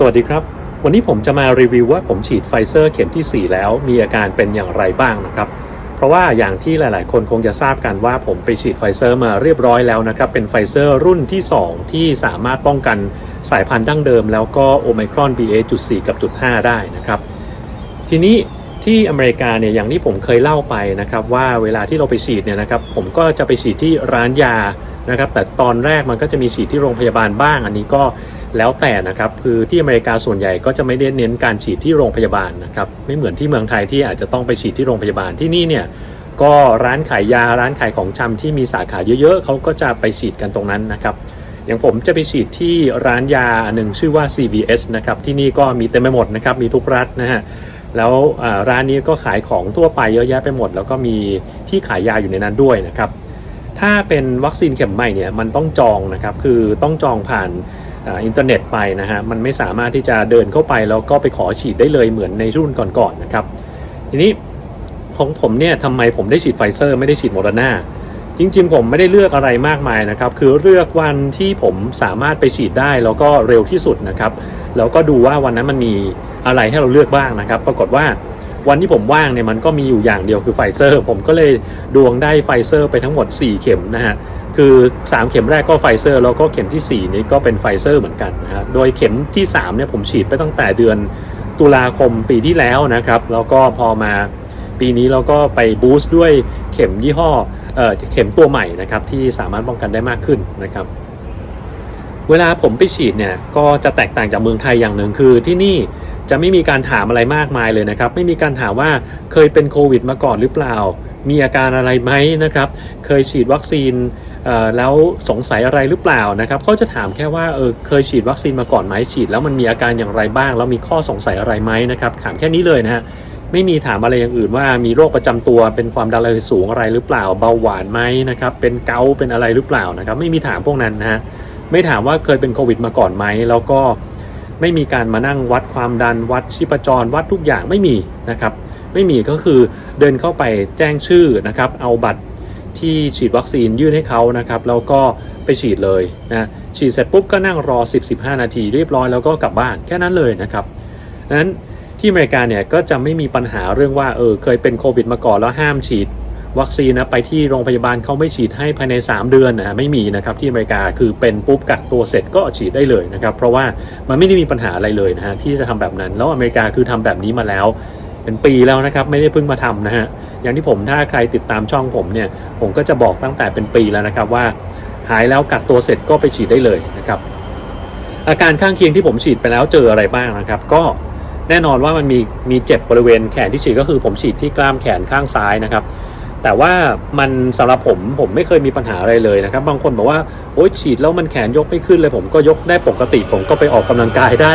สวัสดีครับ วันนี้ผมจะมารีวิวว่าผมฉีดไฟเซอร์เข็มที่ 4 แล้วมีอาการเป็นอย่างไรบ้างนะครับ เพราะว่าอย่างที่หลาย ๆ คนคงจะทราบกันว่าผมไปฉีดไฟเซอร์มาเรียบร้อยแล้วนะครับ เป็นไฟเซอร์รุ่นที่ 2 ที่สามารถป้องกันสายพันธุ์ดั้งเดิม แล้วก็โอไมครอน BA.4 กับจุด5ได้นะครับ ทีนี้ที่อเมริกาเนี่ยอย่างที่ผมเคยเล่าไปนะครับว่าเวลาที่เราไปฉีดเนี่ยนะครับผมก็จะไปฉีดที่ร้านยานะครับแต่ตอนแรกมันก็จะมีฉีดที่โรงพยาบาลบ้าง อันนี้ก็ แล้วแต่นะครับคือที่อเมริกาส่วนใหญ่ก็จะไม่ได้เน้นการฉีดที่โรงพยาบาลนะครับไม่เหมือนที่เมืองไทยที่อาจจะต้องไปฉีดที่โรงพยาบาลที่นี่เนี่ยก็ร้านขายยาร้านขายของชำที่มีสาขาเยอะๆเขาก็จะไปฉีดกันตรงนั้นนะครับอย่างผมจะไปฉีดที่ร้านยาหนึ่งชื่อว่า CVS นะครับที่นี่ก็มีเต็มไปหมดนะครับมีทุกรัฐนะฮะแล้วร้านนี้ก็ขายของทั่วไปเยอะแยะไปหมด แล้วก็มีที่ขายยาอยู่ในนั้นด้วยนะครับถ้าเป็นวัคซีนเข็มใหม่เนี่ยมันต้องจองนะครับคือต้องจองผ่าน อ่าอินเทอร์เน็ตไปนะฮะมันไม่สามารถที่จะเดินเข้าไปแล้วก็ไปขอฉีดได้เลยเหมือนในรุ่นก่อนๆนะครับ ทีนี้ของผมเนี่ยทำไมผมได้ฉีดไฟเซอร์ไม่ได้ฉีดโมเดอร์นาจริงๆ ผมไม่ได้เลือกอะไรมากมายนะครับ คือเลือกวันที่ผมสามารถไปฉีดได้แล้วก็เร็วที่สุดนะครับ แล้วก็ดูว่าวันนั้นมันมีอะไรให้เราเลือกบ้างนะครับ ปรากฏว่าวันที่ผมว่างเนี่ยมันก็มีอยู่อย่างเดียวคือไฟเซอร์ ผมก็เลยดวงได้ไฟเซอร์ไปทั้งหมด 4 เข็มนะฮะ คือ 3 เข็มแรกก็ไฟเซอร์แล้วก็เข็มที่ 4 นี้ก็เป็นไฟเซอร์เหมือนกันนะฮะโดยเข็มที่3เนี่ยผมฉีดไปตั้งแต่เดือนตุลาคมปีที่แล้วนะครับ แล้วก็พอมาปีนี้เราก็ไปบูสต์ด้วยเข็มยี่ห้อเอ่อเข็มตัวใหม่นะครับที่สามารถป้องกันได้มากขึ้นนะครับ เวลาผมไปฉีดเนี่ยก็จะแตกต่างจากเมืองไทยอย่างหนึ่งคือที่นี่จะไม่มีการถามอะไรมากมายเลยนะครับ ไม่มีการถามว่าเคยเป็นโควิดมาก่อนหรือเปล่า มีอาการอะไรไหมนะครับ เคยฉีดวัคซีนแล้วสงสัยอะไรหรือเปล่านะครับเขาจะถามแค่ว่าเออเคยฉีดวัคซีนมาก่อนไหมฉีด แล้วมันมีอาการอย่างไรบ้าง แล้วมีข้อสงสัยอะไรไหมนะครับ ถามแค่นี้เลยนะฮะไม่มีถามอะไรอย่างอื่นว่ามีโรคประจำตัวเป็นความดันโลหิตสูงอะไรหรือเปล่า เบาหวานไหมนะครับ เป็นเกาเป็นอะไรหรือเปล่านะครับ ไม่มีถามพวกนั้นนะฮะไม่ถามว่าเคยเป็นโควิดมาก่อนไหมแล้วก็ไม่มีการมานั่งวัดความดันวัดชีพจรวัดทุกอย่างไม่มีนะครับ ไม่มีก็คือเดินเข้าไปแจ้งชื่อนะครับ เอาบัตรที่ฉีดวัคซีนยื่นให้เขานะครับ แล้วก็ไปฉีดเลยนะฉีดเสร็จปุ๊บก็นั่งรอ 10-15 นาทีเรียบร้อยแล้วก็กลับบ้านแค่นั้นเลยนะครับดังนั้นที่อเมริกาเนี่ยก็จะไม่มีปัญหาเรื่องว่าเออเคยเป็นโควิดมาก่อนแล้วห้ามฉีดวัคซีนนะไปที่โรงพยาบาลเขาไม่ฉีดให้ภายใน 3 เดือนนะไม่มีนะครับที่อเมริกาคือเป็นปุ๊บกักตัวเสร็จก็ฉีดได้เลยนะครับเพราะว่ามันไม่ได้มีปัญหาอะไรเลยนะฮะที่จะทำแบบนั้นแล้วอเมริกาคือทำแบบนี้มาแล้ว เป็นปีแล้วนะครับ ไม่ได้เพิ่งมาทำนะฮะอย่างที่ผมถ้าใครติดตามช่องผมเนี่ย ผมก็จะบอกตั้งแต่เป็นปีแล้วนะครับว่า หายแล้วกักตัวเสร็จก็ไปฉีดได้เลยนะครับ อาการข้างเคียงที่ผมฉีดไปแล้วเจออะไรบ้างนะครับ ก็แน่นอนว่ามันมีมีเจ็บบริเวณแขนที่ฉีดก็คือผมฉีดที่กล้ามแขนข้างซ้ายนะครับ แต่ว่ามันสำหรับผมผมไม่เคยมีปัญหาอะไรเลยนะครับ บางคนบอกว่าโอ๊ยฉีดแล้วมันแขนยกไม่ขึ้นเลยผมก็ยกได้ปกติ ผมก็ไปออกกำลังกายได้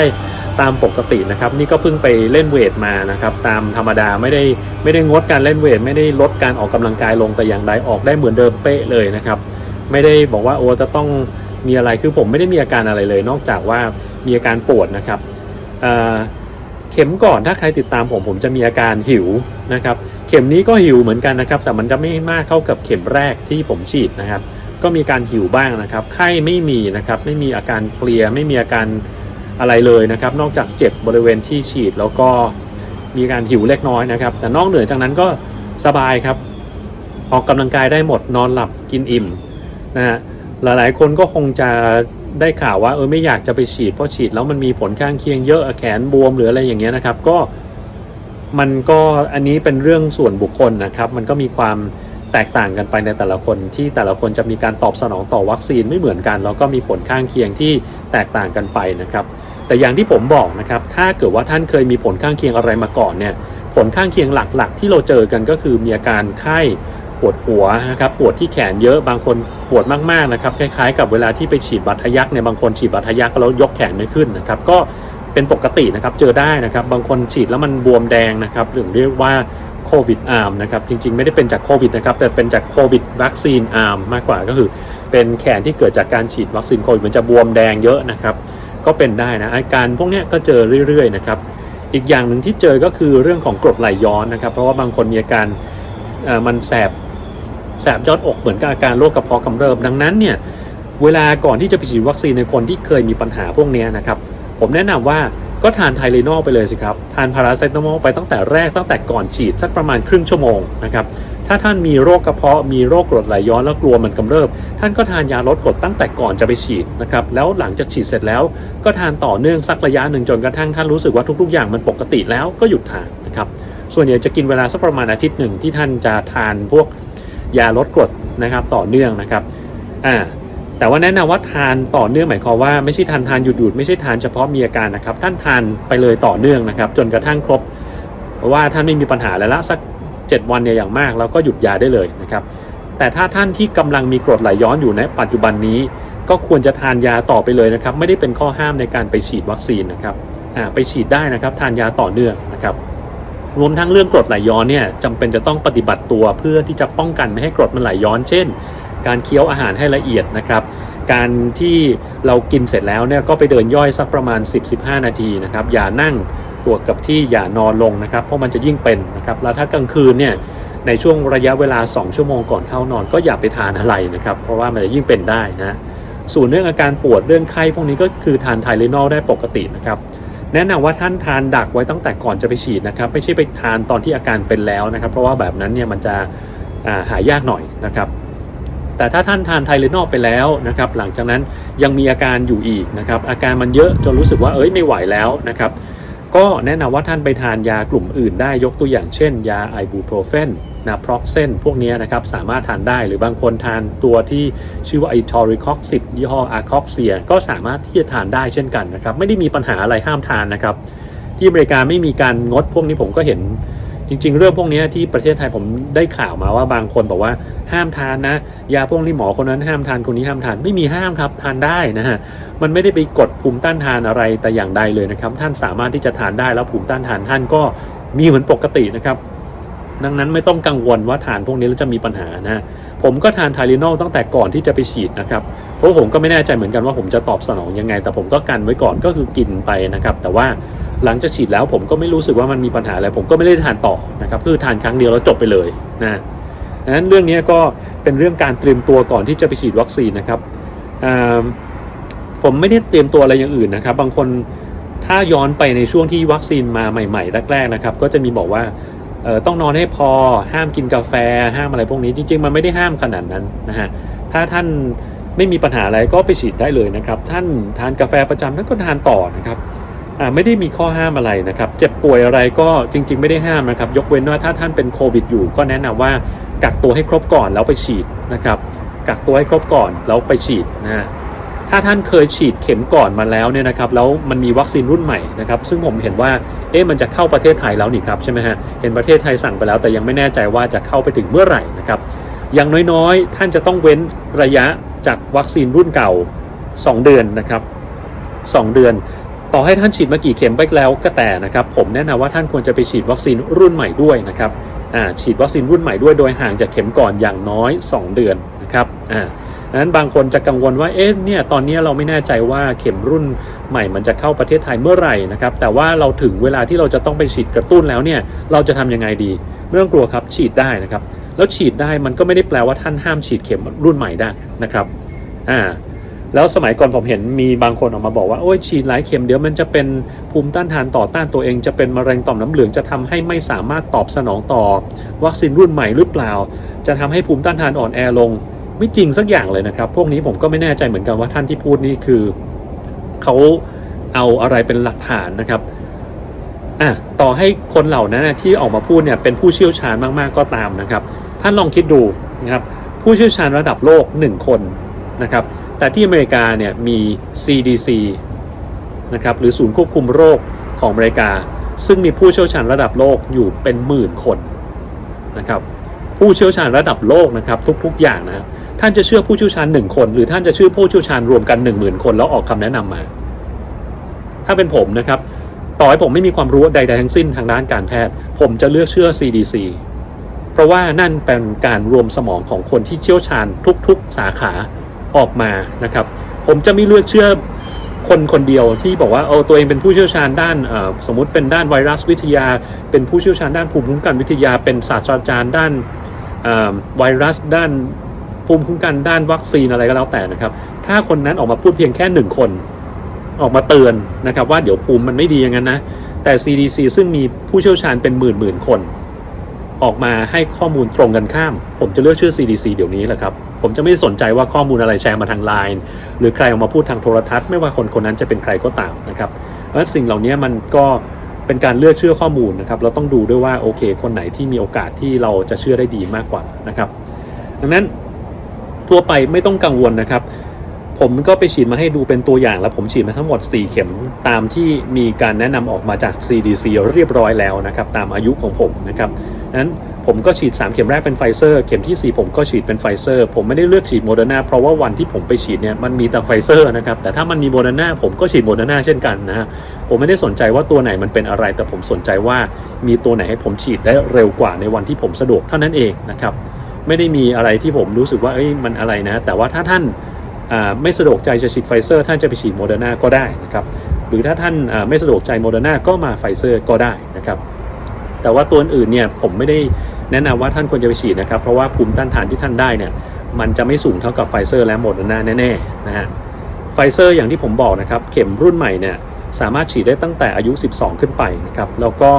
ตามปกตินะครับ นี่ก็เพิ่งไปเล่นเวทมานะครับ ตามธรรมดาไม่ได้ไม่ได้งดการเล่นเวท ไม่ได้ลดการออกกำลังกายลงแต่อย่างใดออกได้เหมือนเดิมเป๊ะเลยนะครับ ไม่ได้บอกว่าโอ้จะต้องมีอะไรคือผมไม่ได้มีอาการอะไรเลย นอกจากว่ามีอาการปวดนะครับเเข็มก่อนถ้าใครติดตามผมผมจะมีอาการหิวนะครับ เข็มนี้ก็หิวเหมือนกันนะครับ แต่มันจะไม่มากเท่ากับเข็มแรกที่ผมฉีดนะครับ ก็มีการหิวบ้างนะครับ ไข้ไม่มีนะครับ ไม่มีอาการเพลียไม่มีอาการ อะไรเลยนะครับ นอกจากเจ็บบริเวณที่ฉีดแล้วก็มีการหิวเล็กน้อยนะครับ แต่นอกเหนือจากนั้นก็สบายครับ ออกกำลังกายได้หมดนอนหลับกินอิ่มนะฮะหลายๆ คนก็คงจะได้ข่าวว่าเออไม่อยากจะไปฉีดเพราะฉีดแล้วมันมีผลข้างเคียงเยอะแขนบวมหรืออะไรอย่างเงี้ยนะครับ ก็มันก็อันนี้เป็นเรื่องส่วนบุคคลนะครับ มันก็มีความแตกต่างกันไปในแต่ละคนที่แต่ละคนจะมีการตอบสนองต่อวัคซีนไม่เหมือนกัน แล้วก็มีผลข้างเคียงที่แตกต่างกันไปนะครับ แต่อย่างที่ผมบอกนะครับถ้าเกิดว่าท่านเคยมีผลข้างเคียงอะไรมาก่อนเนี่ยผลข้างเคียงหลักๆ ที่เราเจอกันก็คือมีอาการไข้ปวดหัวนะครับปวดที่แขนเยอะบางคนปวดมากๆนะครับคล้ายๆ กับเวลาที่ไปฉีดบัตรทะยักเนี่ยบางคนฉีดบัตรทะยักแล้วยกแขนไม่ขึ้นนะครับก็เป็นปกตินะครับเจอได้นะครับบางคนฉีดแล้วมันบวมแดงนะครับหรือเรียกว่าโควิดอาร์มนะครับจริงๆ ไม่ได้เป็นจากโควิดนะครับแต่เป็นจากโควิดวัคซีนอาร์มมากกว่าก็คือ เป็นแขนที่เกิดจากการฉีดวัคซีนโควิดมันจะบวมแดงเยอะนะครับ ก็เป็นได้นะอาการพวกนี้ก็เจอเรื่อยๆนะครับอีกอย่างหนึ่งที่เจอก็คือเรื่องของกรดไหลย้อนนะครับ เพราะว่าบางคนมีอาการมันแสบแสบยอดอกเหมือนกับอาการโรคกระเพาะกำเริบดังนั้นเนี่ยเวลาก่อนที่จะไปฉีดวัคซีนในคนที่เคยมีปัญหาพวกนี้นะครับ ผมแนะนำว่าก็ทานไทเลนอลไปเลยสิครับ ทานพาราเซตามอลไปตั้งแต่แรกตั้งแต่ก่อนฉีดสักประมาณครึ่งชั่วโมงนะครับ ถ้าท่านมีโรคกระเพาะมีโรคกรดไหลย้อนแล้วกลัวมันกำเริบ ท่านก็ทานยาลดกรดตั้งแต่ก่อนจะไปฉีดนะครับแล้วหลังจากฉีดเสร็จแล้ว ก็ทานต่อเนื่องสักระยะหนึ่งจนกระทั่งท่านรู้สึกว่าทุกๆอย่างมันปกติแล้วก็หยุดทานนะครับส่วนใหญ่จะกินเวลาสักประมาณอาทิตย์หนึ่งที่ท่านจะทานพวกยาลดกรดนะครับต่อเนื่องนะครับอ่าแต่ว่าแนะนำว่าทานต่อเนื่องหมายความว่าไม่ใช่ทานทานหยุดหยุดไม่ใช่ทานเฉพาะมีอาการนะครับ ท่านทานไปเลยต่อเนื่องนะครับ จนกระทั่งครบว่าท่านไม่มีปัญหาแล้วละสัก 7 วันเนี่ยอย่างมากแล้วก็หยุดยาได้เลยนะครับแต่ถ้าท่านที่กำลังมีกรดไหลย้อนอยู่ในปัจจุบันนี้ ก็ควรจะทานยาต่อไปเลยนะครับไม่ได้เป็นข้อห้ามในการไปฉีดวัคซีนนะครับอ่าไปฉีดได้นะครับทานยาต่อเนื่องนะครับรวมทั้งเรื่องกรดไหลย้อนเนี่ยจำเป็นจะต้องปฏิบัติตัวเพื่อที่จะป้องกันไม่ให้กรดมันไหลย้อน เช่น การเคี้ยวอาหารให้ละเอียดนะครับการที่เรากินเสร็จแล้วเนี่ยก็ไปเดินย่อยสักประมาณ 10-15 นาทีนะครับอย่านั่ง ตัวกับที่อย่านอนลงนะครับ เพราะมันจะยิ่งเป็นนะครับ แล้วถ้ากลางคืนเนี่ยในช่วงระยะเวลา 2 ชั่วโมงก่อนเข้านอนก็อย่าไปทานอะไรนะครับ เพราะว่ามันจะยิ่งเป็นได้นะส่วนเรื่องอาการปวดเรื่องไข้พวกนี้ก็คือทานไทเลนอลได้ปกตินะครับ แนะนำว่าท่านทานดักไว้ตั้งแต่ก่อนจะไปฉีดนะครับ ไม่ใช่ไปทานตอนที่อาการเป็นแล้วนะครับ เพราะว่าแบบนั้นเนี่ยมันจะาหายากหน่อยนะครับ แต่ถ้าท่านทานไทเลนอลไปแล้วนะครับ หลังจากนั้นยังมีอาการอยู่อีกนะครับ อาการมันเยอะจนรู้สึกว่าเอ้ยไม่ไหวแล้วนะครับ ก็แนะนำว่าท่านไปทานยากลุ่มอื่นได้ยกตัวอย่างเช่น ยาไอบูโปรเฟนนาพร็อกเซนพวกนี้นะครับสามารถทานได้หรือบางคนทานตัวที่ชื่อว่าไอทอริคอกซิดยี่ห้ออาร์คอกเซียก็สามารถที่จะทานได้เช่นกันนะครับ ไม่ได้มีปัญหาอะไรห้ามทานนะครับ ที่อเมริกาไม่มีการงดพวกนี้ผมก็เห็น จริง ๆ เรื่องพวกนี้ที่ประเทศไทยผมได้ข่าวมาว่าบางคนบอกว่าห้ามทานนะ ยาพวกนี้หมอคนนั้นห้ามทานคนนี้ห้ามทานไม่มีห้ามครับทานได้นะฮะมันไม่ได้ไปกดภูมิต้านทานอะไรแต่อย่างใดเลยนะครับ ท่านสามารถที่จะทานได้แล้วภูมิต้านทานท่านก็มีเหมือนปกตินะครับ ดังนั้นไม่ต้องกังวลว่าทานพวกนี้แล้วจะมีปัญหานะผมก็ทานไทลินอลตั้งแต่ก่อนที่จะไปฉีดนะครับเพราะผมก็ไม่แน่ใจเหมือนกันว่าผมจะตอบสนองยังไง แต่ผมก็กันไว้ก่อนก็คือกินไปนะครับ แต่ว่า หลังจากฉีดแล้วผมก็ไม่รู้สึกว่ามันมีปัญหาอะไรผมก็ไม่ได้ทานต่อนะครับคือทานครั้งเดียวแล้วจบไปเลยนะดังนั้นเรื่องนี้ก็เป็นเรื่องการเตรียมตัวก่อนที่จะไปฉีดวัคซีนนะครับผมไม่ได้เตรียมตัวอะไรอย่างอื่นนะครับ บางคนถ้าย้อนไปในช่วงที่วัคซีนมาใหม่ๆแรกๆนะครับ ก็จะมีบอกว่าต้องนอนให้พอห้ามกินกาแฟ ห้ามอะไรพวกนี้จริงๆ มันไม่ได้ห้ามขนาดนั้นนะฮะถ้าท่านไม่มีปัญหาอะไรก็ไปฉีดได้เลยนะครับ ท่านทานกาแฟประจำท่านก็ทานต่อนะครับ ไม่ได้มีข้อห้ามอะไรนะครับ เจ็บป่วยอะไรก็จริง ๆ ไม่ได้ห้ามนะครับ ยกเว้นว่าถ้าท่านเป็นโควิดอยู่ ก็แนะนำว่ากักตัวให้ครบก่อนแล้วไปฉีดนะครับ กักตัวให้ครบก่อนแล้วไปฉีดนะฮะถ้าท่านเคยฉีดเข็มก่อนมาแล้วเนี่ยนะครับ แล้วมันมีวัคซีนรุ่นใหม่นะครับ ซึ่งผมเห็นว่า เอ๊ะมันจะเข้าประเทศไทยแล้วนี่ครับใช่ไหมฮะ เห็นประเทศไทยสั่งไปแล้ว แต่ยังไม่แน่ใจว่าจะเข้าไปถึงเมื่อไหร่นะครับ อย่างน้อยๆ ท่านจะต้องเว้นระยะจากวัคซีนรุ่นเก่า 2 เดือนนะครับ 2 เดือน ต่อให้ท่านฉีดมากี่เข็มไปแล้วก็แต่นะครับ ผมแนะนำว่าท่านควรจะไปฉีดวัคซีนรุ่นใหม่ด้วยนะครับอ่าฉีดวัคซีนรุ่นใหม่ด้วยโดยห่างจากเข็มก่อนอย่างน้อย 2 เดือนนะครับอ่าดังนั้นบางคนจะกังวลว่าเอ๊ะเนี่ยตอนนี้เราไม่แน่ใจว่าเข็มรุ่นใหม่มันจะเข้าประเทศไทยเมื่อไหร่นะครับแต่ว่าเราถึงเวลาที่เราจะต้องไปฉีดกระตุ้นแล้วเนี่ยเราจะทำยังไงดีไม่ต้องกลัวครับฉีดได้นะครับแล้วฉีดได้มันก็ไม่ได้แปลว่าท่านห้ามฉีดเข็มรุ่นใหม่ได้นะครับอ่า แล้วสมัยก่อนผมเห็นมีบางคนออกมาบอกว่าโอ้ยฉีดหลายเข็มเดี๋ยวมันจะเป็นภูมิต้านทานต่อต้านตัวเองจะเป็นมะเร็งต่อมน้ำเหลืองจะทำให้ไม่สามารถตอบสนองต่อ วัคซีนรุ่นใหม่หรือเปล่า จะทำให้ภูมิต้านทานอ่อนแอลง ไม่จริงสักอย่างเลยนะครับ พวกนี้ผมก็ไม่แน่ใจเหมือนกันว่าท่านที่พูดนี่คือเขาเอาอะไรเป็นหลักฐานนะครับอะต่อให้คนเหล่านั้นที่ออกมาพูดเนี่ยเป็นผู้เชี่ยวชาญมากๆก็ตามนะครับ ท่านลองคิดดูนะครับผู้เชี่ยวชาญระดับโลก 1 คนนะครับ แต่ที่อเมริกาเนี่ยมี CDC นะครับหรือศูนย์ควบคุมโรคของอเมริกา ซึ่งมีผู้เชี่ยวชาญระดับโลกอยู่เป็นหมื่นคนนะครับผู้เชี่ยวชาญระดับโลกนะครับทุกๆอย่างนะท่านจะเชื่อผู้เชี่ยวชาญหนึ่งคน หรือท่านจะเชื่อผู้เชี่ยวชาญรวมกันหนึ่งหมื่นคนแล้วออกคำแนะนำมา ถ้าเป็นผมนะครับต่อให้ผมไม่มีความรู้ใดๆทั้งสิ้นทางด้านการแพทย์ ผมจะเลือกเชื่อ CDC เพราะว่านั่นเป็นการรวมสมองของคนที่เชี่ยวชาญทุก ๆ สาขา ออกมานะครับ ผมจะไม่เลือกเชื่อคนคนเดียวที่บอกว่าเออตัวเองเป็นผู้เชี่ยวชาญด้านสมมุติเป็นด้านไวรัสวิทยา เป็นผู้เชี่ยวชาญด้านภูมิคุ้มกันวิทยา เป็นศาสตราจารย์ด้านไวรัสด้านภูมิคุ้มกันด้านวัคซีนอะไรก็แล้วแต่นะครับ ถ้าคนนั้นออกมาพูดเพียงแค่หนึ่งคน ออกมาเตือนนะครับว่าเดี๋ยวภูมิมันไม่ดีอย่างนั้นนะ แต่ CDC ซึ่งมีผู้เชี่ยวชาญเป็นหมื่นหมื่นคน ออกมาให้ข้อมูลตรงกันข้าม ผมจะเลือกชื่อ CDC เดี๋ยวนี้แหละครับ ผมจะไม่สนใจว่าข้อมูลอะไรแชร์มาทางไลน์หรือใครออกมาพูดทางโทรทัศน์ไม่ว่าคนคนนั้นจะเป็นใครก็ตามนะครับเพราะฉะนั้นสิ่งเหล่านี้มันก็เป็นการเลือกเชื่อข้อมูลนะครับ เราต้องดูด้วยว่าโอเค คนไหนที่มีโอกาสที่เราจะเชื่อได้ดีมากกว่านะครับ ดังนั้นทั่วไปไม่ต้องกังวลนะครับ ผมก็ไปฉีดมาให้ดูเป็นตัวอย่างแล้วผมฉีดมาทั้งหมด 4 เข็มตามที่มีการแนะนำออกมาจาก CDC เรียบร้อยแล้วนะครับ ตามอายุของผมนะครับนั้น ผมก็ฉีด 3 เข็มแรกเป็นไฟเซอร์เข็มทีสี่ 4 ผมก็ฉีดเป็นไฟเซอร์ผมไม่ได้เลือกฉีดโมเดอร์นาเพราะว่าวันที่ผมไปฉีดเนี่ยมันมีแต่ไฟเซอร์นะครับแต่ถ้ามันมีโมเดอร์นาผมก็ฉีดโมเดอร์นาเช่นกันนะฮะผมไม่ได้สนใจว่าตัวไหนมันเป็นอะไร แต่ผมสนใจว่ามีตัวไหนให้ผมฉีดได้เร็วกว่าในวันที่ผมสะดวกเท่านั้นเองนะครับไม่ได้มีอะไรที่ผมรู้สึกว่าเอ้ยมันอะไรนะ แต่ว่าถ้าท่านไม่สะดวกใจจะฉีดไฟเซอร์ท่านจะไปฉีดโมเดอร์นาก็ได้นะครับหรือถ้าท่านไม่สะดวกใจโมเดอร์นาก็มาไฟเซอร์ก็ได้นะครับ แต่ว่าตัวอื่นเนี่ยผมไม่ได้แนะนำว่าท่านควรจะไปฉีดนะครับ เพราะว่าภูมิต้านทานที่ท่านได้เนี่ยมันจะไม่สูงเท่ากับไฟเซอร์และโมเดอร์นาแน่ๆนะฮะไฟเซอร์อย่างที่ผมบอกนะครับเข็มรุ่นใหม่เนี่ยสามารถฉีดได้ตั้งแต่อายุ 12 ขึ้นไปนะครับแล้วก็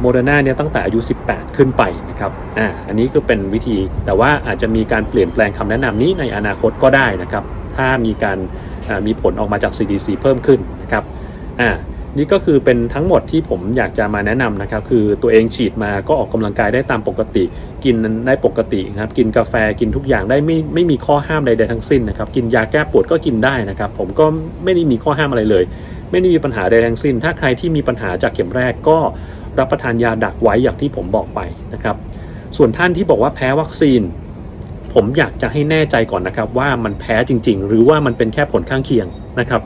โมเดอร์นาเนี่ยตั้งแต่อายุ 18 ขึ้นไปนะครับอ่าอันนี้คือเป็นวิธีแต่ว่าอาจจะมีการเปลี่ยนแปลงคำแนะนำนี้ในอนาคตก็ได้นะครับ ถ้ามีการมีผลออกมาจาก CDC เพิ่มขึ้นนะครับอ่า นี่ก็คือเป็นทั้งหมดที่ผมอยากจะมาแนะนำนะครับ คือตัวเองฉีดมาก็ออกกำลังกายได้ตามปกติ กินได้ปกตินะครับ กินกาแฟกินทุกอย่างได้ไม่ไม่มีข้อห้ามใดๆทั้งสิ้นนะครับ กินยาแก้ปวดก็กินได้นะครับ ผมก็ไม่ได้มีข้อห้ามอะไรเลย ไม่ได้มีปัญหาใดทั้งสิ้น ถ้าใครที่มีปัญหาจากเข็มแรกก็รับประทานยาดักไว้อย่างที่ผมบอกไปนะครับ ส่วนท่านที่บอกว่าแพ้วัคซีน ผมอยากจะให้แน่ใจก่อนนะครับ ว่ามันแพ้จริง ๆ หรือว่ามันเป็นแค่ผลข้างเคียงนะครับ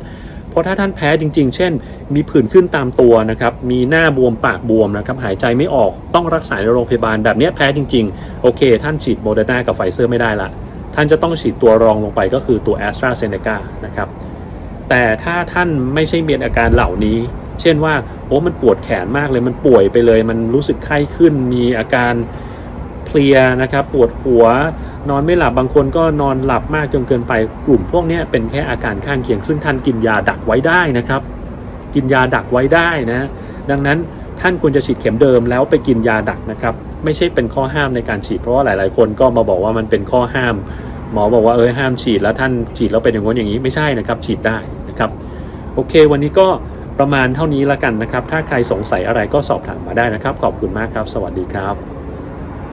เพราะถ้าท่านแพ้จริง ๆ เช่น มีผื่นขึ้นตามตัวนะครับ มีหน้าบวมปากบวมนะครับ หายใจไม่ออกต้องรักษาในโรงพยาบาลแบบนี้แพ้จริง ๆ โอเค ท่านฉีดโมเดอร์นากับไฟเซอร์ไม่ได้ละ ท่านจะต้องฉีดตัวรองลงไปก็คือตัวแอสตราเซเนกานะครับ แต่ถ้าท่านไม่ใช่มีอาการเหล่านี้ เช่นว่า โอ้ มันปวดแขนมากเลย มันป่วยไปเลย มันรู้สึกไข้ขึ้น มีอาการเพลียนะครับ ปวดหัว นอนไม่หลับบางคนก็นอนหลับมากจนเกินไปกลุ่มพวกนี้เป็นแค่อาการข้างเคียง ซึ่งท่านกินยาดักไว้ได้นะครับ กินยาดักไว้ได้นะดังนั้นท่านควรจะฉีดเข็มเดิมแล้วไปกินยาดักนะครับ ไม่ใช่เป็นข้อห้ามในการฉีดเพราะว่าหลาย ๆ คนก็มาบอกว่ามันเป็นข้อห้าม หมอบอกว่าเออห้ามฉีดแล้วท่านฉีดแล้วเป็นอย่างนู้นอย่างนี้ไม่ใช่นะครับ ฉีดได้นะครับโอเค วันนี้ก็ประมาณเท่านี้ละกันนะครับ ถ้าใครสงสัยอะไรก็สอบถามมาได้นะครับ ขอบคุณมากครับ สวัสดีครับ